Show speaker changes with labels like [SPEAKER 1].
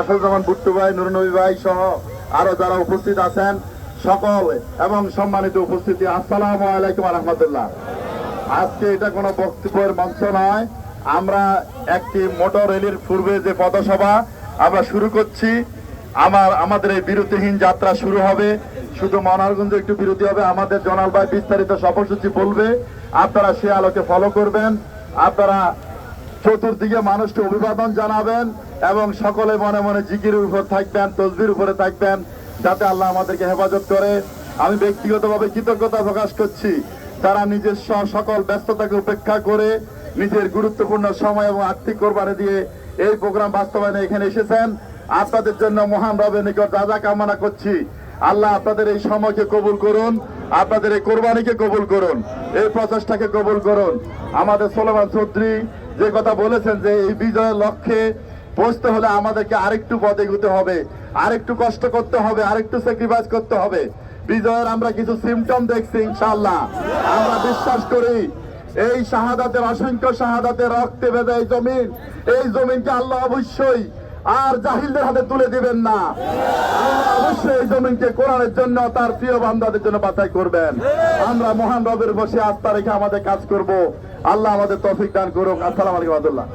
[SPEAKER 1] আসাদুজ্জামান ভুট্টু ভাই, নুরনবী ভাই সহ আরও যারা উপস্থিত আছেন, সকল এবং সম্মানিত উপস্থিতি, আসসালামু আলাইকুম রহমতুল্লাহ আজকে এটা কোনো বক্তব্যের মঞ্চ নয়। আমরা একটি মোটর রেলের পূর্বে যে পথসভা, আমরা শুরু করছি। আমার, আমাদের এই বিরতিহীন যাত্রা শুরু হবে। শুধু মনারগঞ্জ একটু বিরতি হবে। আমাদের জনাল ভাই বিস্তারিত সফরসূচি বলবে। আপনারা সে আলোকে ফলো করবেন। আপনারা চতুর্দিকে মানুষকে অভিবাদন জানাবেন। এবং সকলে মনে মনে জিকির উপর থাকবেন, তসবির উপরে থাকবেন, যাতে আল্লাহ আমাদেরকে হেফাজত করে। আমি ব্যক্তিগতভাবে কৃতজ্ঞতা প্রকাশ করছি তারা নিজস্ব সকল ব্যস্ততাকে উপেক্ষা করে নিজের গুরুত্বপূর্ণ সময় এবং আর্থিক কোরবানি দিয়ে এই প্রোগ্রাম বাস্তবায়নে এখানে এসেছেন। আপনাদের জন্য মহান রবের নিকট রাজা কামনা করছি, আল্লাহ আপনাদের এই সময়কে কবুল করুন, আপনাদের এই কোরবানিকে কবুল করুন, এই প্রচেষ্টাকে কবুল করুন। আমাদের সোলেমান চৌধুরী যে কথা বলেছেন যে এই বিজয়ের লক্ষ্যে পৌঁছতে হলে আমাদেরকে আরেকটু পথ এগুতে হবে, আরেকটু কষ্ট করতে হবে, আরেকটু স্যাক্রিফাইস করতে হবে। বিজয়ের আমরা কিছু সিমটম দেখছি ইনশাআল্লাহ। আমরা বিশ্বাস করি, এই শাহাদাতের, অসংখ্য শাহাদাতের রক্তে ভেজা এই জমিন, এই জমিনকে আল্লাহ অবশ্যই আর জাহিলদের হাতে তুলে দিবেন না। আল্লাহ অবশ্যই এই জমিনকে কোরআনের জন্য তার প্রিয় বান্দাদের জন্য বাছাই করবেন। আমরা মহান রবের বসে আস্থা রেখে আমাদের কাজ করব। আল্লাহ আমাদের তৌফিক দান করুক। আসসালামু আলাইকুম রহমতুল্লাহ।